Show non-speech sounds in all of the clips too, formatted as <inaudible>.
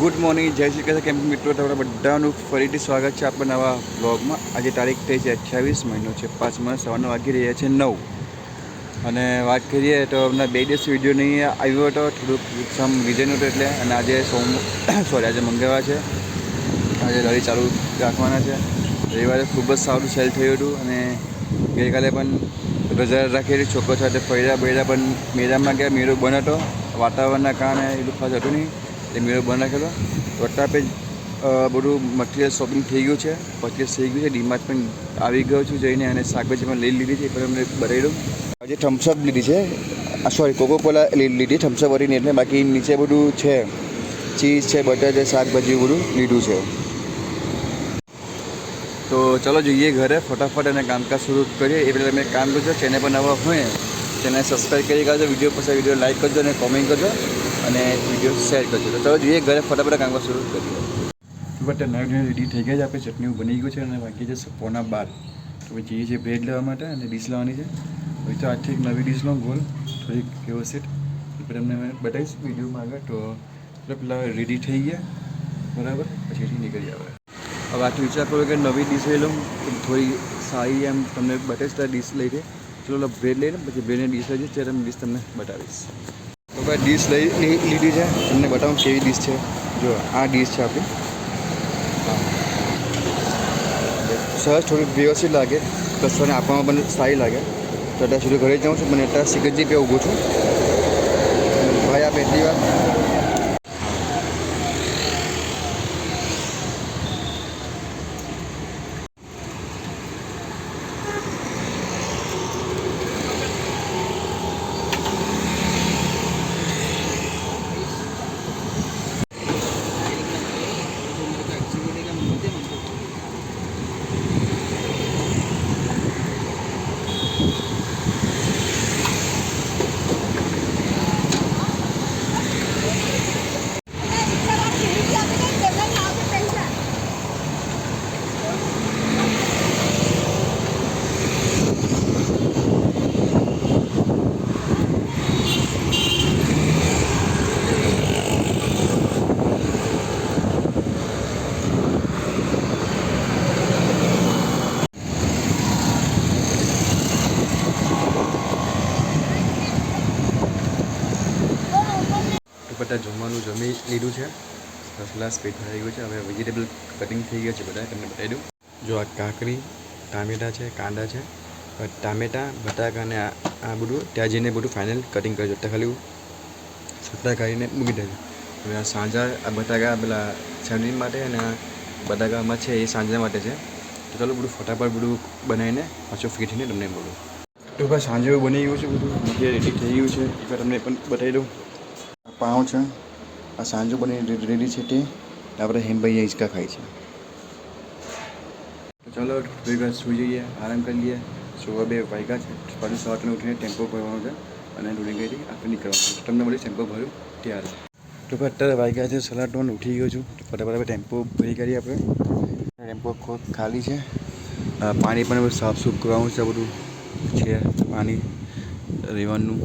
Good morning, જય શ્રી કૃષ્ણ. કેમ મિત્રો? તમારા બધાનું ફરીથી સ્વાગત છે આપણા નવા બ્લોગમાં આજે તારીખ થઈ છે અઠ્યાવીસ, મહિનો છે પાંચમાં સવારના વાગી રહ્યા છે નવ. અને વાત કરીએ તો હમણાં બે દિવસ વીડિયો નહીં આવ્યો હતો થોડુંક સમ રીઝન હતું એટલે. અને આજે સોમ <coughs> સોરી આજે મંગળવાર છે. આજે લડી ચાલુ રાખવાના છે. રવિવારે ખૂબ જ સારું સેલ થયું હતું અને ગઈકાલે પણ રજા રાખેલી છોકરો સાથે ફર્યા બૈરા પણ મેળામાં ગયા, મેળો બંધ હતો. વાતાવરણના કારણે એટલું ખાસ હતું નહીં. એટલે મેળો બંધ રાખેલો. વટાપે બધું મટીરિયલ શોપિંગ થઈ ગયું છે. પરચેસ થઈ ગયું છે. ડીમાર્ટ પણ આવી ગયો છું જઈને અને શાકભાજી પણ લઈ લીધી છે. એ પણ અમને દઉં. આજે થમ્સઅપ લીધી છે. સોરી કોકો કોલા લીધી થમ્સઅપ વરીને એટલે બાકી નીચે બધું છે. ચીઝ છે બટર છે, શાકભાજી બધું લીધું છે. તો ચલો જઈએ ઘરે. ફટાફટ અને કામકાજ શરૂ કરીએ. એ પહેલાં તમે કામ કરજો. ચેનલ પર નવા હોય તેને સબસ્ક્રાઈબ કરી કાઢજો. વીડિયો પસંદ વીડિયો લાઈક કરજો અને કોમેન્ટ કરજો. અને વીડિયો શેર કરજો તો ચલો જોઈએ ઘરે ફટાફટ કામ શરૂ કરીએ. બટ નવી રેડી થઈ ગયા છે આપણે ચટણી બની ગયું છે અને બાકી છે પોના બાર. તો પછી જઈએ છીએ બ્રેડ લેવા માટે અને ડીશ લાવવાની છે. હવે તો આજથી એક નવી ડીશ લઉં ગોલ થોડીક કેવો સેટ પછી તમને બતાવીશ વિડીયોમાં આગળ. તો એટલે પેલા રેડી થઈ ગયા. બરાબર? પછી એથી નીકળી આવે. હવે આથી વિચાર કરો કે નવી ડીશ લઈ લઉં થોડી સારી એમ તમને બતાવીશ ડીશ લઈ દે ચલો બ્રેડ લઈ લઉં પછી બ્રેડની ડીશ લઈ જઈએ ત્યારે ડીશ તમને બતાવીશ. તો ડીશ લઈ લીધી છે. તમને બતાવું કેવી ડીશ છે. જો આ ડીશ છે આપણી. સરસ થોડી વ્યવસ્થિત લાગે. કસ્ટમરને આપવામાં પણ સારી લાગે. તો અત્યારે સુધી ઘરે જાઉં છું મને અત્યારે શીખજી પે ઊભું છું. ભાઈ, આપ એટલી વાર તો બધા જમવાનું જમી લીધું છે. રસલા સ્પીડ થઈ ગયું છે. હવે વેજીટેબલ કટિંગ થઈ ગયા છે બધા તમને બતાવી દઉં. જો આ કાકડી, ટામેટા છે, કાંદા છે. ટામેટાં, બટાકા અને આ બધું, ત્યાં જઈને બધું ફાઇનલ કટિંગ કરજો. ત્યાં ખાલી છૂટા કાઢીને મૂકી દેજો. હવે આ સાંજા, આ બટાકા, પેલા સેન્ડવીચ માટે અને આ બટાકામાં છે એ સાંજના માટે છે. તો ચાલો બધું ફટાફટ બધું બનાવીને પાછું ફીટીને તમને બોલું. તો ભાઈ સાંજે બની ગયું છે બધું. જે રેડી થઈ ગયું છે એકવાર તમને પણ બતાવી દઉં. પાઉં છે, આ સાંજો બની રેડી છે તે આપણે હેમભાઈએ હિંચકા ખાય છે. ચાલો ભેગા સૂઈ જઈએ, આરામ કરી લઈએ. સુવા બે વાગ્યા છે, પાછું સવારથી ઉઠીને ટેમ્પો ભરવાનો છે, અને ડુડી ગઈ આપણે નીકળવાનું તમને મળી ટેમ્પો ભર્યું ત્યારે. તો ભાઈ, અત્યારે વાગ્યા છે, સલાડ ટોન ઉઠી ગયો છું. તો ફટાફટ ટેમ્પો ભરી કરીએ આપણે. ટેમ્પો ખૂબ ખાલી છે. પાણી પણ સાફ સૂફ કરવાનું છે બધું છે પાણી રહેવાનું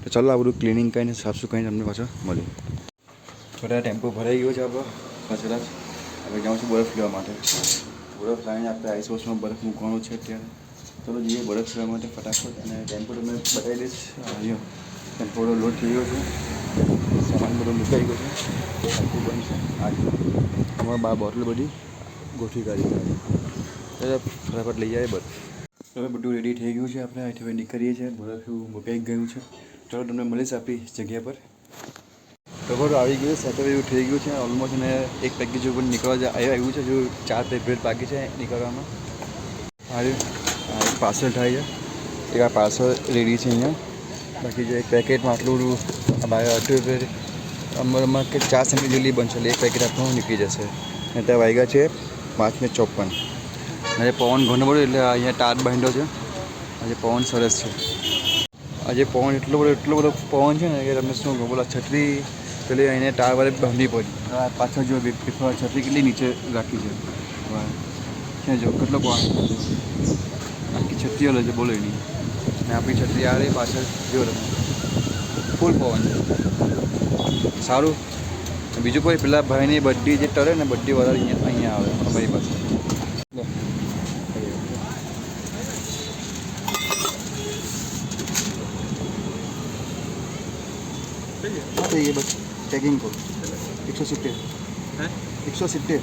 તો ચાલો આ બધું ક્લિનિંગ કરીને સાફ કરીને તમને પાછો મળ્યું થોડા ટેમ્પો ભરાઈ ગયો છે આપણો જ. હવે જાઉં છું? બરફ લેવા માટે. બરફ લાવીને આપણે આઈસ બોક્સમાં બરફ મૂકવાનું છે અત્યારે. ચલો જઈએ બરફ લેવા માટે ફટાફટ અને ટેમ્પો તમને બતાવી દઈશ. અહીંયા થોડો લોડ થઈ ગયો છે. સામાન બધો મૂકાઈ ગયો છે. આખું બનશે આજે અમારા બા બોટલ બધી ગોઠવી કાઢી ફટાફટ લઈ જાય બરફ. હવે બધું રેડી થઈ ગયું છે. આપણે અહીંથી નીકળીએ છીએ. બરફ એવું મુકાઈ ગયું છે. ચાલો તમને મળીશ આપી જગ્યા પર? ખબર આવી ગયું સેટઅપ એવું થઈ ગયું છે ઓલમોસ્ટ અને એક પેકેજ ઉપર નીકળવા આવ્યું છે, જો ચાર પેપરેટ બાકી છે નીકળવામાં. આવ્યું પાર્સલ થાય છે, એક આ પાર્સલ રેડી છે અહીંયા. બાકી જે એક પેકેટમાં આટલું અઢી અઠ્યું અમારામાં કે ચાર સેમી જેટલી બનશે એક પેકેટ આપણું નીકળી જશે. અને ત્યાં વાગ્યા છે પાંચને ચોપન. અને પવન ઘણો બધો, એટલે અહીંયા ટાટ બાંધ્યો છે. આજે પવન સરસ છે. આજે પવન એટલો બધો એટલો બધો પવન છે ને કે તમે શું કહો, બોલા, છત્રી પેલી એને ટાર વાળે બાંધવી પડી. પાછળ જો છત્રી કેટલી નીચે રાખી છે. ક્યાં જો, કેટલો પવન. આખી છત્રી હલે છે, બોલો એની. ને આપણી છત્રી આ રહી પાછળ, જો ફૂલ પવન છે. સારું. બીજું કોઈ, પેલા ભાઈની બધી જે ટરે ને બધી વધારે અહીંયા અહીંયા આવે, અમારી પાસે. હા થઈ ગઈ બસ પેકિંગ કરો. એકસો સિત્તેર. એકસો સિત્તેર.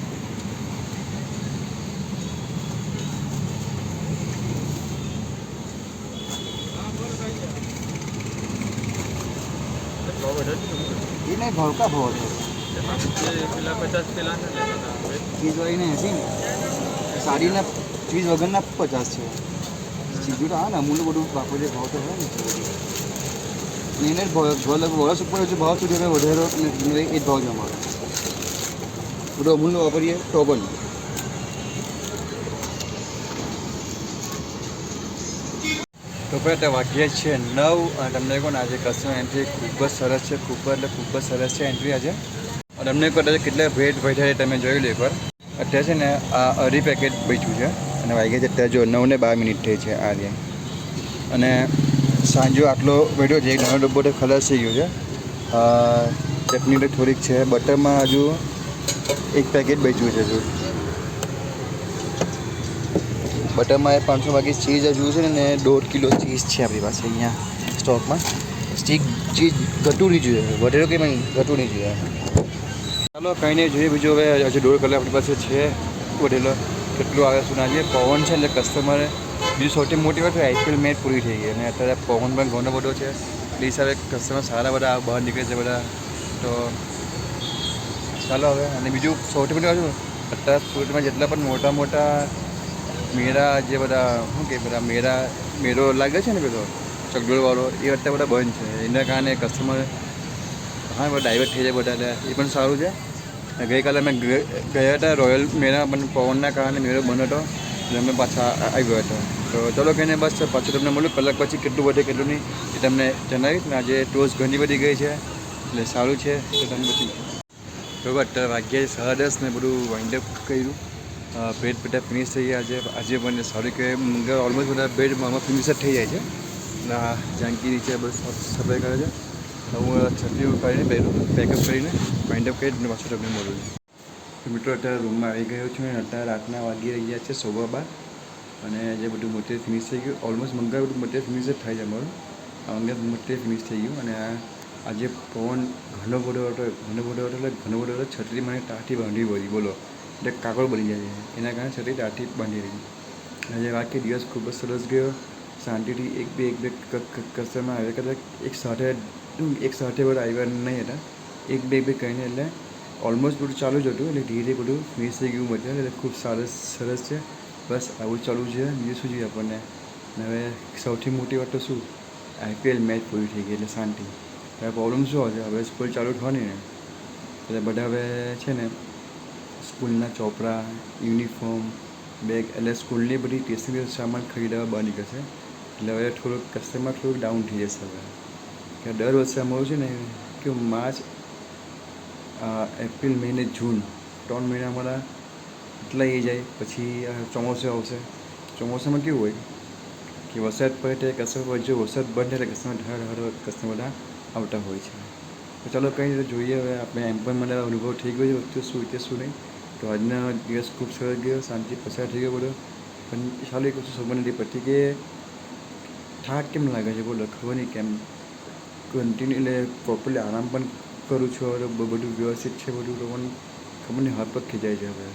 એ નહીં ભાવ કા ભાવ પેલા પચાસ પેલા ચીઝવાળીને એસી ને. સાડીના ચીઝ વગરના પચાસ છે. સીધું તો હા ને અમૂલનું બધું બાપો જે ભાવ તો હોય ને. ભાવ વર્ષ ઉપર જે ભાવ સુધી વધારો અને એ જ ભાવ અમારો બધું અમૂલનું વાપરીએ તો પણ. તો ભાઈ, અત્યારે વાગ્યા છે નવ અને તમને કહો ને આજે કસ્ટમર એન્ટ્રી ખૂબ જ સરસ છે, ખૂબ એટલે ખૂબ જ સરસ છે એન્ટ્રી આજે. અને તમને કહો અત્યારે કેટલા ભેટ છે તમે જોઈ લો એકવાર. અત્યારે છે ને આ અઢી પેકેટ બેચ્યું છે. અને વાગ્યા છે અત્યારે જો નવ ને બાર મિનિટ થઈ છે આ અને સાંજો આટલો બેઠો છે એક નાનો ડબ્બો તો ખલાસ થઈ ગયો છે. અ, ચટણી તો થોડીક છે બટરમાં હજુ એક પેકેટ બેચ્યું છે હજુ. બટરમાં એ પાંચસો બાકી ચીઝ હજુ છે ને દોઢ કિલો ચીઝ છે આપણી પાસે અહીંયા સ્ટોકમાં સ્ટીક ચીઝ ઘટવું નહીં જોઈએ વધેરો કે નહીં ઘટવું નહીં જોઈએ. ચાલો કંઈ નહીં જોઈએ બીજું હવે હજુ દોઢ કલાક આપણી પાસે છે. વધેલો કેટલું આવે શું ના છે પવન છે એટલે કસ્ટમરે બીજું સૌથી મોટી વાત આઈપીએલ મેચ પૂરી થઈ ગઈ. અને અત્યારે પવન પણ ઘણો બધો છે. એ હવે કસ્ટમર સારા બધા બહાર નીકળે છે બધા. તો ચાલો હવે. અને બીજું સૌથી મોટી શું? અત્યારે સુરતમાં જેટલા પણ મોટા મોટા મેળા જે બધા, શું કે બધા મેળા, મેળો લાગે છે ને પેલો, ચકડોળવાળો, એ અત્યારે બધા બંધ છે. એના કારણે કસ્ટમર હા, બધા ડાયવર્ટ થઈ જાય બધા. એ પણ સારું છે. ગઈકાલે અમે ગયા હતા રોયલ મેળા, પણ પવનના કારણે મેળો બંધ હતો. એટલે અમે પાછા આવી ગયા હતા. તો ચલો કહીને બસ, પાછું તમને મળ્યું કલાક પછી કેટલું વધે કેટલું નહીં, એ તમને જણાવીશ. ને આજે ટોસ ઘણી બધી ગઈ છે, એટલે સારું છે તો તમે પછી બરાબર અત્યારે વાગ્યા સાડા દસ ને બધું વાઇન્ડ અપ કર્યું. બેડ બધા ફિનિશ થઈ ગયા આજે આજે મને સારું કે ઓલમોસ્ટ બધા બેડ આમાં ફિનિશ જ થઈ જાય છે. અને જાનકી નીચે બધું સાફ સફાઈ કરે છે. હું છત્રી ઉપાડીને પેકઅપ કરીને વાઇન્ડ અપ કરીને પાછું તમને મળું. છું તો મિત્રો, અત્યારે રૂમમાં આવી ગયો છું અને અત્યારે રાતના વાગી રહ્યા છે સવા બાર. અને જે બધું મટીરિયલ ફિનિશ થઈ ગયું. ઓલમોસ્ટ મંગળ બધું મટીરિયલ ફિનિશ જ થાય છે અમારું. અંગે મટીરિયલ ફિનિશ થઈ ગયું. અને આજે પવન ઘણો બધો હતો, ઘણો બધો હતો એટલે ઘણો બધો હતો. છત્રી મને ટાઢી બાંધવી પડી, બોલો. એટલે કાગળ બની જાય એના કારણે છત્રી ટાઢી બાંધી રહી. આજે બાકી દિવસ ખૂબ જ સરસ ગયો. શાંતિથી એક બે એક બે કસ્ટમર આવ્યા કદાચ એક સાથે એક સાથે બધા આવ્યા નહીં હતા. એક બે બે કહીને એટલે ઓલમોસ્ટ બધું ચાલુ જ હતું એટલે ધીરે ધીરે બધું ફિનિશ થઈ ગયું મટીરિયલ એટલે ખૂબ સરસ સરસ છે. બસ આવું ચાલુ છે. બીજું શું જોઈએ આપણને? અને હવે સૌથી મોટી વાત તો શું? આઈપીએલ મેચ પૂરી થઈ ગઈ એટલે શાંતિ. હવે પ્રોબ્લેમ શું હશે? હવે સ્કૂલ ચાલુ થવાની ને. એટલે બધા હવે છે ને સ્કૂલના ચોપડા યુનિફોર્મ બેગ એટલે સ્કૂલની બધી ટેસ્ટિંગ સામાન ખરીદવા બહાર નીકળશે. એટલે હવે થોડુંક કસ્ટમર થોડુંક ડાઉન થઈ જશે હવે. દર વર્ષે અમારું છે ને, કે માર્ચ એપ્રિલ મે ને જૂન, ત્રણ મહિના અમારા એટલા એ જાય, પછી ચોમાસું આવશે. ચોમાસામાં કેવું હોય કે વરસાદ પડે ત્યારે કસ્ટમર જો વરસાદ બંધ થાય કસ્ટમર હર કસ્ટમર આવતા હોય છે. તો ચાલો કંઈ રીતે જોઈએ હવે આપણે એમ પણ મને અનુભવ થઈ ગયો છે, વસ્તુ શું રીતે શું નહીં. તો આજનો દિવસ ખૂબ સરસ ગયો, શાંતિ, પસાર થઈ ગયો બધો. પણ ચાલો એક વસ્તુ સમજ નથી પડતી કે થાક કેમ લાગે છે? બોલો, ખબર નહીં કેમ? કન્ટિન્યુ એટલે પ્રોપરલી આરામ પણ કરું છું હવે બધું વ્યવસ્થિત છે, બધું તો પણ ખબર નહીં, હાથ પગ ખીચાય છે હવે.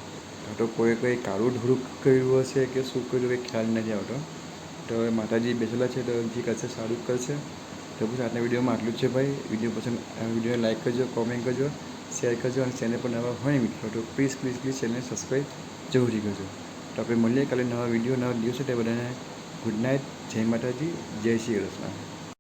આ તો કોઈ કોઈ કાળું ઢોળું કર્યું હશે કે શું કર્યું કંઈ ખ્યાલ નથી આવતો. તો હવે માતાજી બેસેલા છે, તો જે કરશે સારું કરશે. તો પછી આજના વિડીયોમાં આટલું જ છે ભાઈ. વીડિયો પસંદ વીડિયો લાઈક કરજો, કોમેન્ટ કરજો, શેર કરજો અને ચેનલ પર નવા હોય મિત્રો, તો પ્લીઝ પ્લીઝ પ્લીઝ ચેનલને સબસ્ક્રાઈબ જરૂરી કરજો. તો આપણે મળીએ કાલે નવા વીડિયો, નવા દિવસે, તે બધાને ગુડ નાઇટ, જય માતાજી, જય શ્રી કૃષ્ણ.